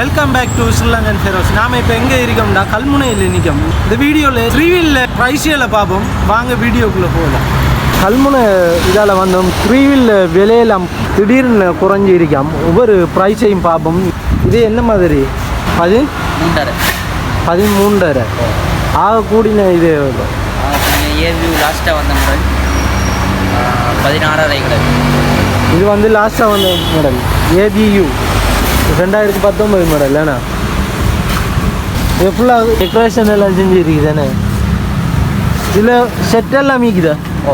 Welcome back to Sri Lankan Feroz நாம இப்போ எங்கே இருக்கோம்னா கல்முனையில் நிற்கும் இந்த வீடியோவில் த்ரீவீலில் ப்ரைஸியில் பார்ப்போம் வாங்க வீடியோக்குள்ளே போகலாம் கல்முனை இதால் வந்தோம். த்ரீவீலில் விலையெல்லாம் திடீர்னு குறைஞ்சி இருக்காம் ஒவ்வொரு ப்ரைஸையும் பார்ப்போம் இது என்ன மாதிரி? பதி மூன்றரை. பதிமூன்றரை. ஆக கூடின இது இயர் வியூ லாஸ்ட்டாக வந்த மாடல் பதினாறரை கிடக்கு இது வந்து லாஸ்ட்டாக வந்த மாடல் ஏபியு ரெண்டாயிரத்தி பத்தொம்பது மாடல் ஏன்னா இது ஃபுல்லாக டெக்கரேஷன் எல்லாம் செஞ்சுருக்கு தானே இதில் செட் எல்லாம் மீக்குதா? ஓ.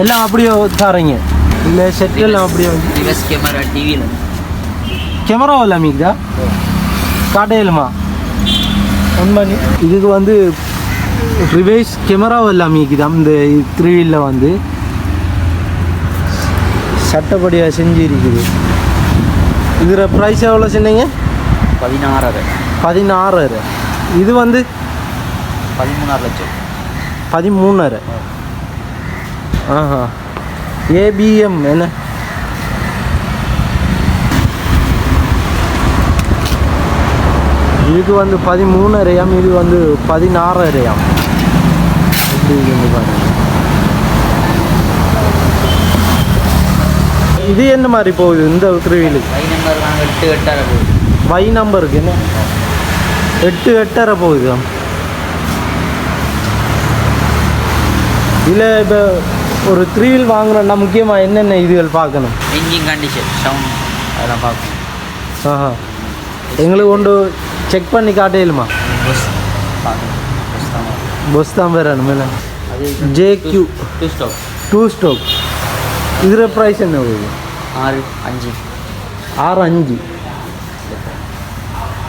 எல்லாம் அப்படியே தரீங்க. இல்லை செட் எல்லாம் அப்படியே ரிவர்ஸ் கேமரா டிவியில் கேமரா எல்லாம் மீக்குதா? காட்டையிலுமா? பண்ணி இதுக்கு வந்து ரிவைஸ் கேமரா எல்லாம் மீக்குதா? இந்த த்ரீவில் வந்து. சட்டப்படியாக செஞ்சு இருக்குது. இதில் ப்ரைஸ் எவ்வளோ சொன்னீங்க? பதினாறரை பதினாறு இது வந்து பதிமூணாறு லட்சம். பதிமூணரை ஆஹா. ஏபிஎம் என்ன? இதுக்கு வந்து பதிமூணரையாம் இது வந்து பதினாறரையாம் எப்படி இருக்குன்னு இது என்ன மாதிரி போகுது இந்த திருவிழுக்கு ஐ நம்பர் நாங்கள் எட்டு எட்டாயிரம் போகுது. வை நம்பருக்கு என்ன? எட்டு எட்டரை போகுது? இதில் இப்போ ஒரு த்ரீல் வாங்குறோம்னா முக்கியமாக என்னென்ன இதுகள் பார்க்கணும்? என்ஜின் கண்டிஷன் சவுண்ட் அதெல்லாம் பார்க்கணும். ஆஹா. எங்களுக்கு கொண்டு செக் பண்ணி காட்டையிலுமா பஸ் பார்க்கணும். பஸ் தான். பஸ் தான் என்ன அது JQ. Two stop two stroke இதில் ப்ரைஸ் என்ன போகுது ஆறு அஞ்சு ஆறு அஞ்சு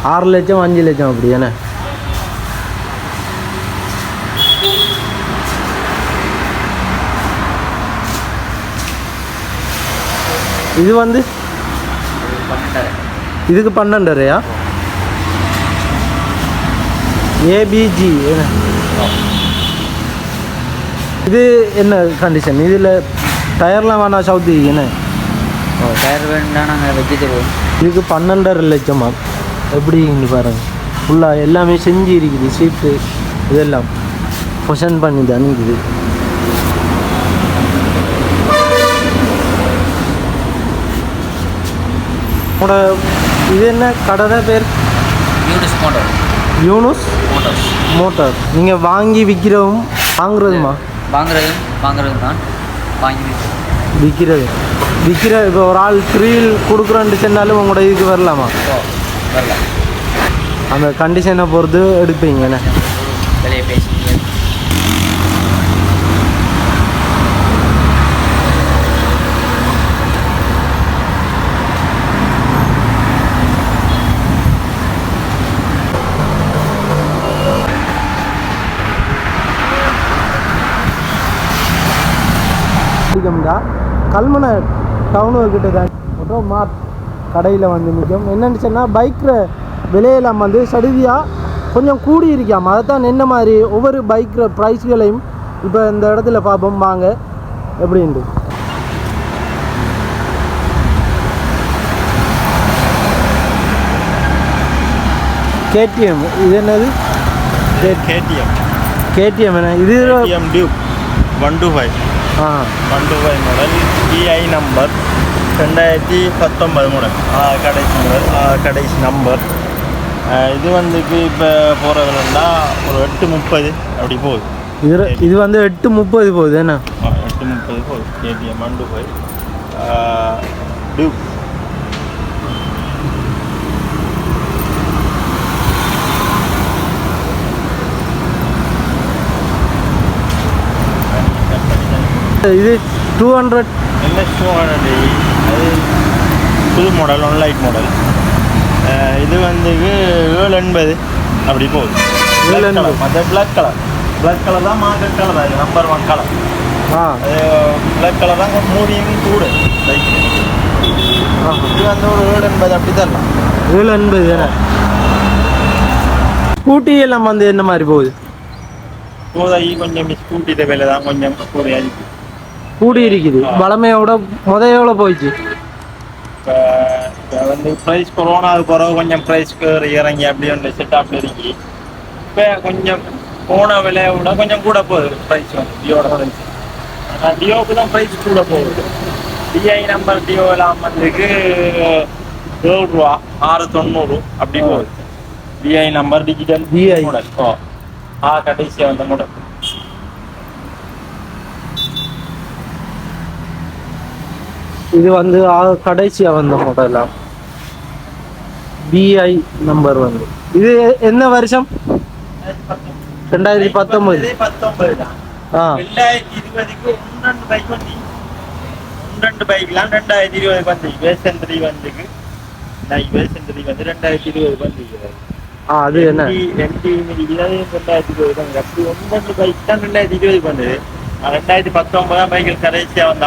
ஆறு லட்சம் அஞ்சு லட்சம் அப்படி என்ன இது வந்து இதுக்கு பன்னெண்டரையா ஏபிஜி இது என்ன கண்டிஷன் இதில் டயர்லாம் வேணாம் சவுத்தி என்ன? ஓ டயர் வேணும்னா நாங்கள் வச்சு தருவோம் இதுக்கு பன்னெண்டரை லட்சமா? எப்படின்னு பாருங்க. ஃபுல்லாக எல்லாமே செஞ்சு இருக்குது சீட்டு இதெல்லாம். பொஷன் பண்ணி தான் இருக்குது உங்களோட இது என்ன கடை பேர்? Younis motor. Yunus motors motor. நீங்கள் வாங்கி விற்கிறவும் வாங்குறதுமா? வாங்குறதும் வாங்குறதும் தான் வாங்கி. விற்கிறது விற்கிற இப்போ ஒரு ஆள் த்ரீல் கொடுக்குறேன்ட்டு சொன்னாலும் உங்களோட இதுக்கு வரலாமா? வரலாம். அந்த கண்டிஷனை பொறுத்து எடுப்பீங்க என்ன? விலையை பேசி கல்முனை டவுனு கிட்ட தான். மற்றும் மார்ட் கடையில் வந்து நிற்கும் என்னன்னு சொன்னால் பைக்கில் விலையெல்லாம் வந்து சடுதியாக கொஞ்சம் கூடி இருக்காம அதை தான் என்ன மாதிரி ஒவ்வொரு பைக்கில் ப்ரைஸ்களையும் இப்போ இந்த இடத்துல பார்ப்போம். வாங்க. எப்படின்ட்டு. கேடிஎம். இது என்னது? கேடிஎம். கேடிஎம் என்ன? இது one two five five model EI number ரெண்டாயிரத்தி பத்தொம்பது மாடல் கடைசி மாடல் கடைசி நம்பர் இது வந்துக்கு இப்போ போகிற விலைண்டா ஒரு எட்டு முப்பது அப்படி போகுது. இது இது வந்து எட்டு முப்பது போகுது என்ன? எட்டு முப்பது போகுது. KTM one two five duke இது two hundred NS two hundred அது புது மாடல் ஒன் லைட் மாடல் இது வந்து ஏழு எண்பது. அப்படி போகுது. ஏழு எண்பது. மற்ற பிளாக் கலர் பிளாக் கலர் தான் மார்க்கெட் கலர் தான் நம்பர் ஒன் கலர் ஆ. அது பிளாக் கலர் தான் மூடியும் கூட. ஆஹா. இது வந்து ஒரு ஏழு எண்பது அப்படி தரலாம் ஏழு எண்பது என்ன ஸ்கூட்டி எல்லாம் வந்து என்ன மாதிரி போகுது? போதாயி கொஞ்சம் ஸ்கூட்டிட்ட விலை தான் கொஞ்சம் கூட கூடி இருக்குது வளமையோட முத எவ்வளோ போயிடுச்சு இப்போ வந்து ப்ரைஸ் கொரோனாவுக்கு பிறகு கொஞ்சம் ப்ரைஸ் இறங்கி அப்படி ஒன்று செட்டாப் இறங்கி இப்போ கொஞ்சம் போன விலையை விட கொஞ்சம் கூட போகுது ப்ரைஸ் வந்து டியோட ப்ரைஸ் ஆனால் டியோக்கு தான் ப்ரைஸ் கூட போகுது. டிஐ நம்பர் டியோ எல்லாம் வந்துக்கு ஏழு ரூபா ஆறு தொண்ணூறு அப்படி போகுது. DI number digital DI. Model ஆ கடைசியாக வந்த மாடல் இது வந்து ஆ- கடைசியா வந்த மாடலாம் பிஐ நம்பர் வந்து. இது என்ன வருஷம்? ரெண்டாயிரத்தி பத்தொன்பது பத்தொன்பது தான் ஆ. ரெண்டாயிரத்தி இருபதுக்கு ஒன்று பைக் வந்து ஒன்று பைக்லாம் ரெண்டாயிரத்தி இருபது வந்து வேசன் த்ரீ வந்துக்கு நான் வேசன் த்ரீ வந்து ரெண்டாயிரத்தி இருபது வந்து ஆ அது என்ன? எம்டி ரெண்டாயிரத்தி இருபது வந்து அப்படி ஒன்று பைக் தான் ரெண்டாயிரத்தி இருபது வந்தது. நான் ரெண்டாயிரத்தி பத்தொன்பதாம் பைக்கில் கடைசியாக வந்த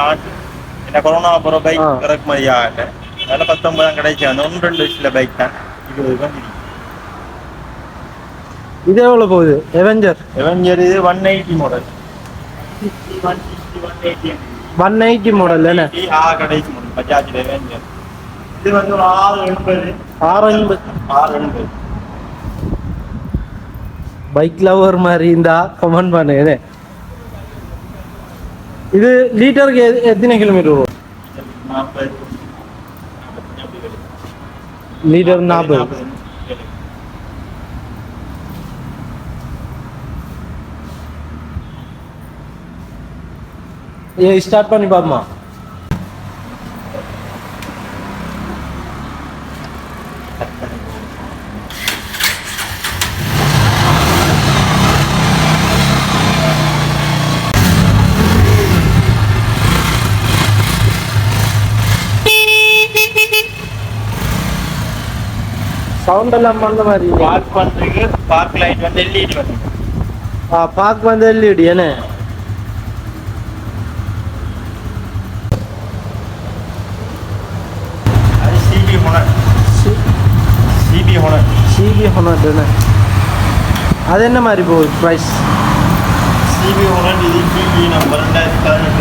என்ன கொரோனா போகிற பைக். இறக்குமதி ஆகல அதனால பத்தொன்பதாம் கடைசியாக வந்த ஒன்று ரெண்டு சில பைக் தான். இருபது வந்து இது எவ்வளவு போகுது? எவெஞ்சர் எவஞ்சர் இது one eighty model one eighty model என்ன ஆ கடைசி மாடல் பஜாஜ் ரெவெஞ்சர் இது வந்து ஒரு ஆறு எண்பது. ஆறு எண்பது. ஆறு எண்பது. பைக் லவர் மாதிரி இருந்தா கமெண்ட் பண்ணுங்க இது லீட்டருக்கு எ- எத்தனை கிலோமீட்டர் வரும் நாற்பது லீட்டர் நாற்பது ஏ ஸ்டார்ட் பண்ணி பாப்போமா சவுண்ட் எல்லாம் பண்ண மாதிரி? பார்க் பண்ணுறதுக்கு பார்க் லைட் வந்து எல்இடி வந்து ஆ பார்க் வந்து எல்இடி என்ன? அது CP honour CP honour CP ஹொனாட் என்ன அது என்ன மாதிரி போகுது ப்ரைஸ் சிபி ஹோனர் இது சிபி நம்பர் ரெண்டாயிரத்தி பதினெட்டு.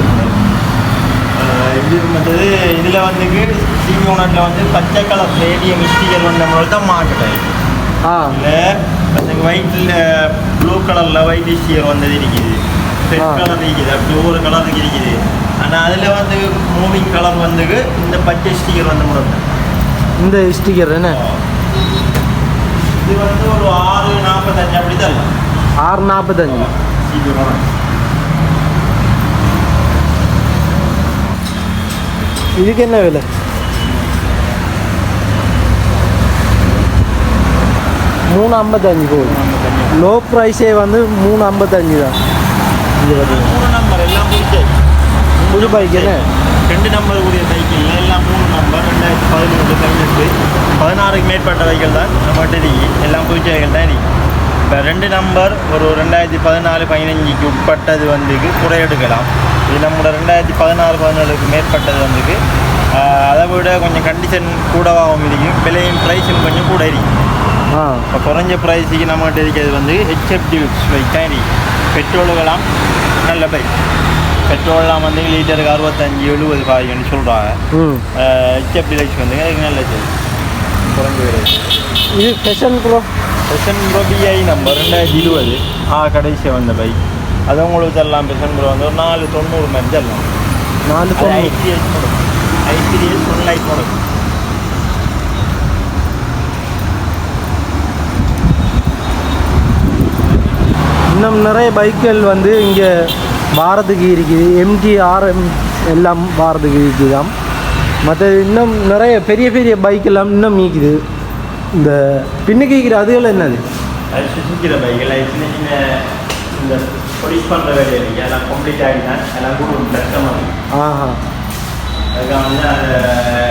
மற்றது இதில் வந்துக்கு சிபி ஹோனரில் வந்து பச்சை கலர் ரேடியம் ஸ்டிக்கர் வந்த முதல் தான் மாட்டுட்டேன் ஆ இல்லை அந்த ஒயிட்டில் ப்ளூ கலரில் ஒயிட் ஸ்டிக்கர் வந்தது இருக்குது. ரெட். கலர் இருக்குது. அப்படி ஒவ்வொரு கலருக்கு இருக்குது. ஆனால் அதில் வந்து மூவிங் கலர் வந்துக்கு இந்த பச்சை ஸ்டிக்கர் வந்து முதல் இந்த ஸ்டிக்கர் என்ன இது வந்து ஒரு ஆறு நாற்பத்தஞ்சு அப்படி தான் ஆறு நாற்பத்தஞ்சு. சிபி இதுக்கு என்ன விலை மூணு ஐம்பத்தஞ்சு போகுது லோ ப்ரைஸே வந்து மூணு ஐம்பத்தஞ்சு தான் இது பார்த்தீங்க மூணு நம்பர் எல்லாம் புது பைக் என்ன ரெண்டு நம்பர் கூடிய சைக்கிள் எல்லாம் மூணு நம்பர் ரெண்டாயிரத்தி பதினொன்று பதினெட்டு பதினாறுக்கு மேற்பட்ட வைக்கல் தான் நம்மகிட்ட இருக்கு எல்லாம் பிடிச்ச வைக்கல் தான் இருக்கு இப்போ ரெண்டு நம்பர் ஒரு ரெண்டாயிரத்தி பதினாலு பதினஞ்சுக்கு உட்பட்டது வந்து குறை எடுக்கலாம் இது நம்மளோட ரெண்டாயிரத்தி பதினாறு பதினேழுக்கு மேற்பட்டது வந்துக்கு அதை விட கொஞ்சம் கண்டிஷன் கூடவாகவும் இருக்கும். விலையும் ப்ரைஸும் கொஞ்சம் கூட இருக்கும். ஆ. இப்போ குறைஞ்ச ப்ரைஸுக்கு நம்மகிட்ட இருக்கிறது வந்து ஹெச்எஃப்டி பைக் தான் இருக்கு பெட்ரோலுக்கெல்லாம் நல்ல பைக் பெட்ரோல்லாம் வந்து லிட்டருக்கு அறுபத்தஞ்சு எழுபது பாய்க்குன்னு சொல்கிறாங்க ஹெச்எஃப்டி லைக்ஸ் வந்து அதுக்கு நல்ல சரி குறைஞ்ச இது passion pro passion pro BI number ரெண்டாயிரத்தி இருபது. ஆ கடைசியாக வந்த பைக் அது உங்களுக்கு தரலாம் பெசன் ப்ரோ வந்து ஒரு நாலு தொண்ணூறு மாதிரி தரலாம். நாலு ITS model ITS one light model இன்னும் நிறைய பைக்குகள் வந்து இங்கே பாரத்துக்கு இருக்குது. எம்டி ஆர்எம் எல்லாம் பாரத்துக்கு இருக்குதாம். மற்ற இன்னும் நிறைய பெரிய பெரிய பைக் எல்லாம் இன்னும் மீக்குது இந்த பின்னுக்கு இருக்கிற அதுகள் என்னது? அது சுற்றிக்கிற பைக் இந்த பொலிஸ் பண்ணுற வேலை இருக்கு எல்லாம் கம்ப்ளீட் ஆகிட்டேன் எல்லாம் கூட கஷ்டமாக இருக்கும் ஆஹா. அதுக்காக வந்து அதை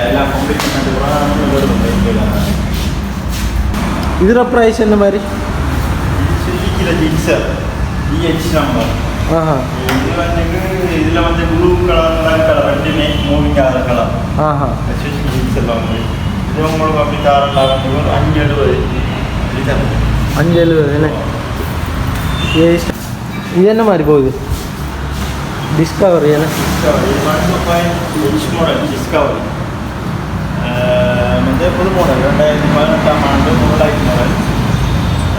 எல்லாம் கம்ப்ளீட் பண்ணதுக்கு அப்புறம் நம்மளுக்கு ஒரு பைக் எல்லாம் இதில் ப்ரைஸ் என்ன மாதிரி? சுற்றிக்கிற ஜிக்ஸர் டிஹெச் நம்பர் ஆஹா. இது இதில் வந்து ப்ளூ கலர் ரெட் கலர் ரெண்டுமே மூவிங் ஆகிற கலர் ஆஹா. சுற்றி ஜிக்ஸர் வந்து இது உங்களுக்கு அப்படி வந்து ஒரு அஞ்சு எழுபது. இப்படி தரும் அஞ்சு எழுபது என்ன ஏ ഇത് തന്നെ മാറിപ്പോയത് ഡിസ്കവറി അല്ലേ ഡിസ്കവറി മറ്റേ പുതു മോഡൽ ரெண்டாயிரத்தி பதினெட்டாம் ஆண்டு முகலாய்க்கு மாடல்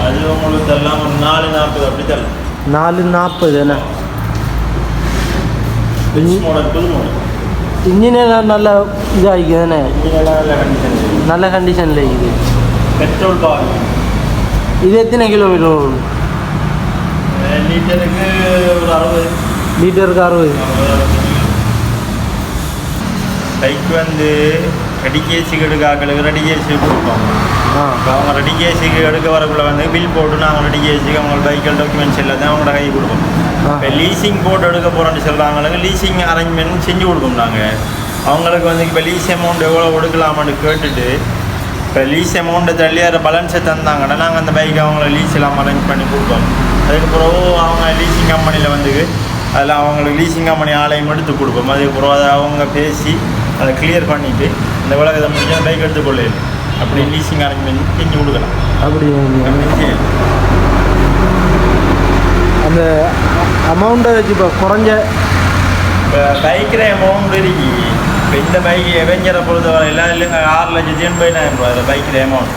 அது உங்களுக்கு எல்லாம் ஒரு நாலு நாற்பது அப்படி தரலாம் நாலு நாற்பது என்ன மாடல் புது மாடல் இன்ஜினியெல்லாம் நல்ல இதாகிக்குது தானே நல்ல கண்டிஷனில் இருக்குது பெட்ரோல் பவர் இது எத்தனை கிலோமீட்டர் லிட்டருக்கு ஒரு அறுபது. லிட்டருக்கு அறுபது. பைக் வந்து ரெடி கேஸுக்கு எடுக்க ஆக்களுக்கு ரெடி கேஸுக்கு கொடுப்பாங்க ஆ. இப்போ அவங்க ரெடி கேஸுக்கு எடுக்க வரக்குள்ள வந்து பில் போட்டு நாங்கள் ரெடி கேஸுக்கு அவங்க பைக்கில் டாக்குமெண்ட்ஸ் எல்லாத்தையும் அவங்களோட கை கொடுப்போம். இப்போ லீசிங் போட்டு எடுக்க போகிறோன்னு சொல்கிறாங்களுக்கு லீசிங் அரேஞ்ச்மெண்ட் செஞ்சு கொடுப்போம் நாங்கள் அவங்களுக்கு வந்து இப்போ லீஸ் அமௌண்ட் எவ்வளோ கொடுக்கலாமான்னு கேட்டுட்டு இப்போ லீஸ் அமௌண்ட்டை தள்ளி அதை பேலன்ஸை தந்தாங்கன்னா நாங்கள் அந்த பைக்கை அவங்கள லீஸ் எல்லாம் அரேஞ்ச் பண்ணி கொடுப்போம். அதுக்கப்புறம் அவங்க லீசிங் கம்பெனியில் வந்து அதில் அவங்களுக்கு லீசிங் கம்பெனி ஆலையும் எடுத்து கொடுப்போம். அதுக்கப்புறம் அதை அவங்க பேசி அதை கிளியர் பண்ணிவிட்டு இந்த உலகத்தை முடிஞ்ச பைக் எடுத்துக்கொள்ளல அப்படி லீசிங் அரேஞ்ச்மெண்ட் செஞ்சு கொடுக்கலாம். அப்படி. அந்த அமௌண்ட்டை வச்சு இப்போ குறைஞ்ச இப்போ பைக்கில் அமௌண்ட் இருக்கு. இப்போ இந்த பைக் எவெஞ்சரை பொறுத்தவரை எல்லாம் இல்லைங்க ஆறு லட்சத்தி எண்பதாயிரம் ரூபாய் இந்த பைக்கில் அமௌண்ட்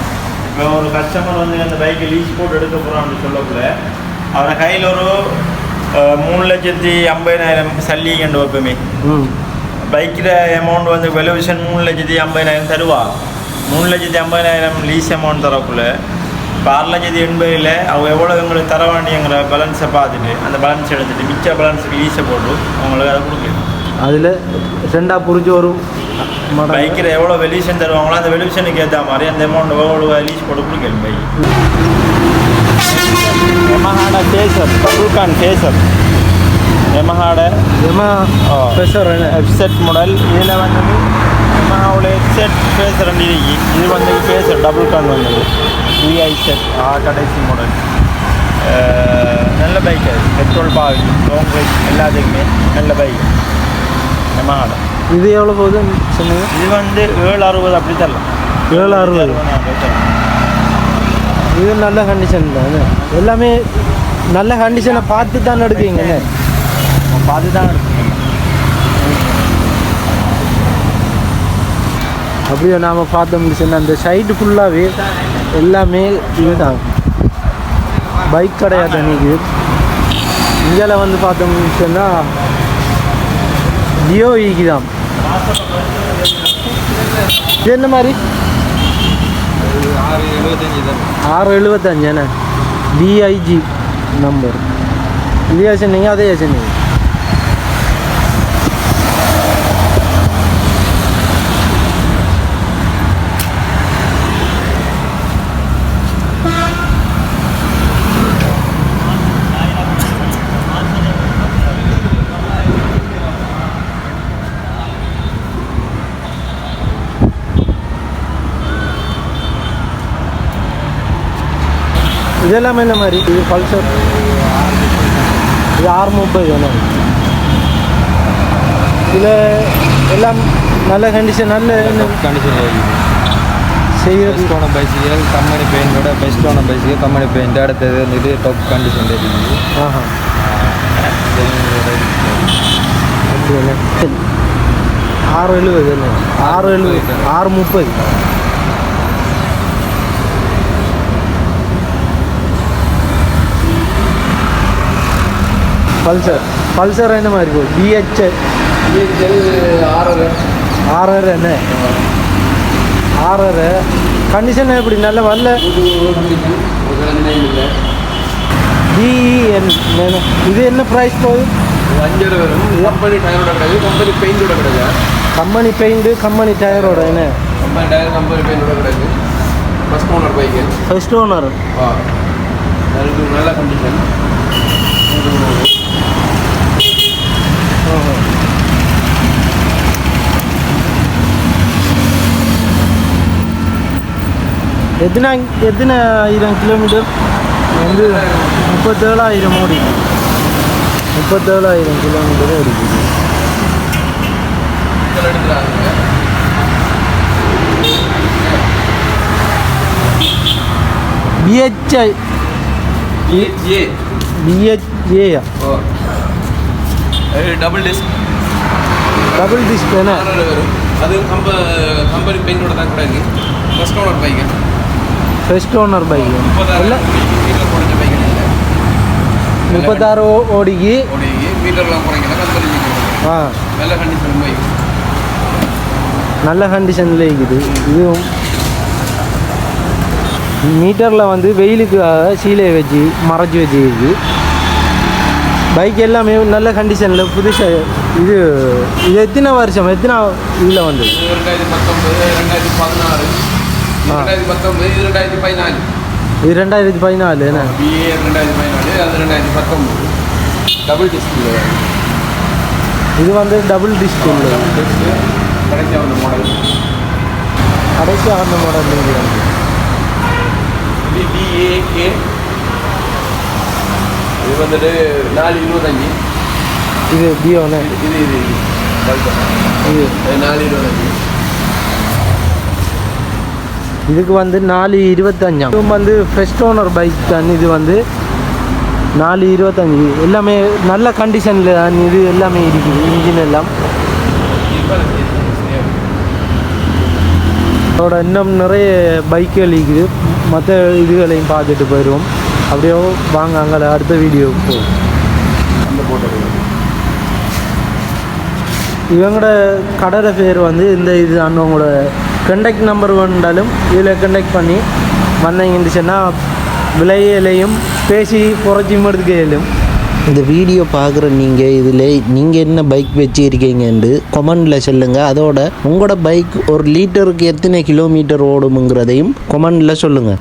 இப்போ ஒரு கஸ்டமர் வந்து அந்த பைக்கை லீஸ் போட்டு எடுக்க போகிறான்னு சொல்லக்குள்ள அவரை கையில் ஒரு மூணு லட்சத்தி ஐம்பதாயிரம் சல்லிங்கண்டு வைப்போமே ம் பைக்கில் அமௌண்ட் வந்து வெலுவிஷன் மூணு லட்சத்தி ஐம்பதாயிரம் தருவா மூணு லட்சத்தி ஐம்பதாயிரம் லீஸ் அமௌண்ட் தரக்குள்ள இப்போ ஆறு லட்சத்தி எண்பதில் அவங்க எவ்வளோ எங்களுக்கு தர வேண்டியங்கிற பேலன்ஸை பார்த்துட்டு அந்த பேலன்ஸ் எடுத்துட்டு மிச்ச பேலன்ஸுக்கு லீஸை போட்டு அவங்களுக்கு அதை கொடுக்கலாம் அதில் ரெண்டாக புரிஞ்சு வரும். பைக்கில் எவ்வளோ வெலியூஷன் தருவாங்களோ அந்த வெலியூஷனுக்கு ஏற்ற மாதிரி அந்த அமௌண்ட் எவ்வளோ லீஸ் போட்டு கொடுக்கலாம் பைக் டபுள்கான் ஃபேசர் எமஹாட ஏமா ஆ. ப்ரெஷர் என்ன ஹெட்செட் மாடல் இதில் வந்து எமஹாவோட ஹெட்செட் ஃபேஸர் ரெண்டு இருக்கு இது வந்து ஃபேஸர் டபுள் கான் வந்தது விஐ செட் ஆ கடைசி மாடல் நல்ல பைக் அது பெட்ரோல் பாவி லாங் ரைட் எல்லாத்துக்குமே நல்ல பைக் எமஹாட இது எவ்வளோ போகுதுன்னு சொன்னீங்க இது வந்து ஏழு அறுபது அப்படி தரலாம் ஏழு அறுபது தரலாம். இது நல்ல கண்டிஷன் தான். எல்லாமே நல்ல கண்டிஷனை பார்த்து தான் என்ன? பார்த்து தான் எடுக்கணும். அப்படியே நாம் பார்த்தோம்னு சொன்னால் அந்த சைடு ஃபுல்லாகவே எல்லாமே இதுதான். பைக் கடையாக தண்ணிக்கு இந்தியாவில் வந்து பார்த்தோம்னு சொன்னால் ஜியோ ஈக்கு தான். இது என்ன மாதிரி? ஆறு எழுபத்தஞ்சி எழுபத்தஞ்சு என்ன டிஐஜி நம்பர் இதே சொன்னீங்க அதே சொன்னீங்க இதெல்லாம் என்ன மாதிரி? இது பல்சர் இது ஆறு முப்பது வேணும் இதில் எல்லாம் நல்ல கண்டிஷன் நல்ல கண்டிஷன் செய்கிறது பெஸ்ட்டான பைசிக்கல் கம்பெனி பெயிண்டோட பெஸ்ட்டான பைசிக்கல் கம்பெனி பெயிண்ட் அடுத்தது வந்துட்டு டாப் கண்டிஷன் இருக்குது. ஆஹா. ஆறு எழுபது என்ன ஆறு எழுபது. ஆறு முப்பது. பல்சர். பல்சர் என்ன மாதிரி போகுது பிஹெச் ஆறு ஆறரை என்ன ஆறரை கண்டிஷன் எப்படி நல்ல வரல டிஇஎன் இது என்ன ப்ரைஸ் போகுது அஞ்சரை வரும் கம்பெனி டயரோட கிடையாது கம்பெனி பெயிண்டோட கிடையாது கம்பெனி பெயிண்ட்டு கம்பெனி டயரோட என்ன? கம்பெனி டயர் கம்பெனி பெயிண்டோட கிடையாது ஃபஸ்ட் ஓனர் பைக்கு நல்ல கண்டிஷன் எத்தனை எத்தனை ஆயிரம் கிலோமீட்டர் வந்து முப்பத்தேழாயிரம் ஓடி முப்பத்தேழாயிரம் கிலோமீட்டர் ஓடிக்குது எடுத்துறாங்க பிஹெச்ஐ ஏ பிஹெச்ஏயா ஓ டபுள் டிஸ்க் டபுள் டிஸ்க் என்ன வரும். அது கம்ப கம்பெனி பெயிண்டோட தான் கிடையாது first owner bike first owner bike இல்லை. குறைஞ்ச பைக் இல்லை. முப்பத்தாறு ஓடிக்கு. ஒரு மீட்டர்லாம் குறைக்கல. கம்பெனி ஆ. நல்ல கண்டிஷன் பைக் நல்ல கண்டிஷனில் இருக்குது. இதுவும் மீட்டரில் வந்து வெயிலுக்கு சீலையை வச்சு மறைச்சி வச்சுருக்கு. பைக் எல்லாமே நல்ல கண்டிஷனில் புதுசாக இது இது எத்தனை வருஷம் எத்தனை இதில் வந்து ரெண்டாயிரத்தி பத்தொன்பது ரெண்டாயிரத்தி பதினாறு. ரெண்டாயிரத்தி இது ரெண்டாயிரத்தி பதினாலு. இது ரெண்டாயிரத்தி பதினாலு என்ன? பிஏ ரெண்டாயிரத்தி பதினாலு அது ரெண்டாயிரத்தி பத்தொன்பது. டபுள் டிஸ்பிளே இது வந்து டபுள் டிஸ்க் கடைசியாக வந்த மாடல் கடைசியாக அந்த மாடல் டிஏகே இது வந்துட்டு நாலு இருபத்தஞ்சி. இது பியோன்னு இது இது இது இது. நாலு இருபத்தஞ்சி. இதுக்கு வந்து நாலு இருபத்தஞ்சாம் இது வந்து ஃபர்ஸ்ட் ஓனர் பைக் தான். இது வந்து நாலு இருபத்தஞ்சி. எல்லாமே நல்ல கண்டிஷனில் தான் இது எல்லாமே இருக்குது. இன்ஜின் எல்லாம். அதோட இன்னும் நிறைய பைக்குகள் இருக்குது. மற்ற இதுகளையும் பார்த்துட்டு போயிடுவோம். அப்படியே வாங்க அங்கே அடுத்த வீடியோ போகும் அந்த போட்டோ இவங்களோட கடலை பேர் வந்து இந்த இது அண்ணவங்களோட கண்டக்ட் நம்பர் வந்தாலும் இதில் கண்டக்ட் பண்ணி வந்தீங்கன்னு சொன்னால் விலையிலையும் பேசி குறைச்சியும் எடுத்துக்க இயலும் இந்த வீடியோ பார்க்குற நீங்கள் இதில் நீங்கள் என்ன பைக் வச்சுருக்கீங்கன்னு கொமெண்டில் சொல்லுங்கள் அதோட உங்களோட பைக் ஒரு லிட்டருக்கு எத்தனை கிலோமீட்டர் ஓடுமுங்கிறதையும் கொமெண்டில் சொல்லுங்கள்